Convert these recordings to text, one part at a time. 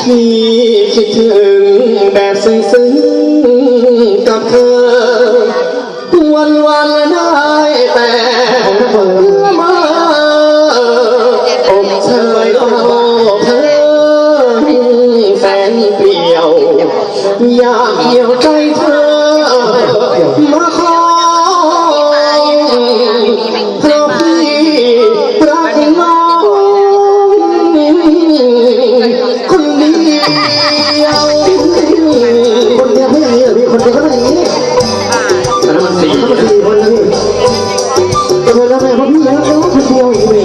พี่คิดถึงแบบซึ้งๆกับเธอ วันวันได้แต่เพื่อมาอบเอยก็เธอแสนเปลี่ยว อยากเหี่ยวใจเธอมา คนเดียวเขาอย่างนี้เหรคนเดียวเขาอย่างนี้แต่มันสี่เขาเป็ต่คนนะพี่แต่เวลแม่พ่อพี่วเาคนเดียวอย่างนี้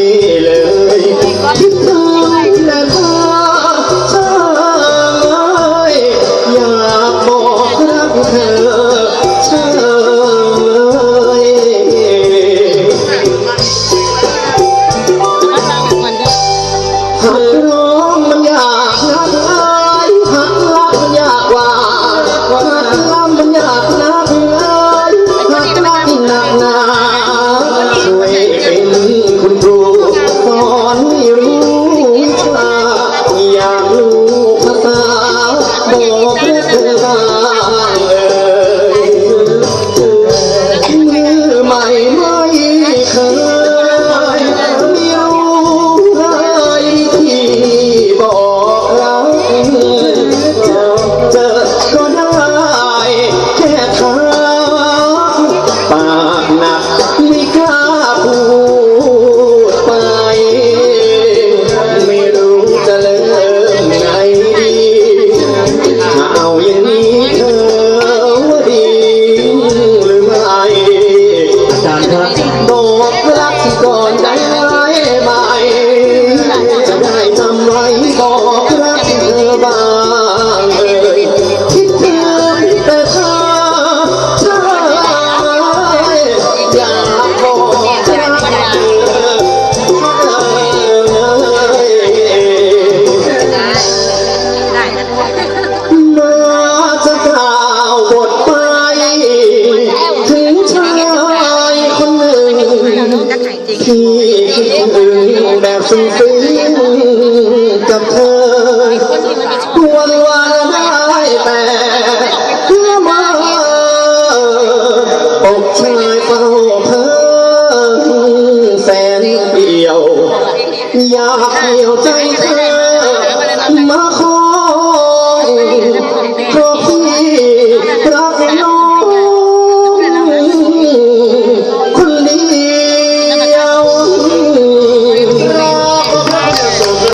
这 ที่คิดถึงแบบซึ้งกับเธอ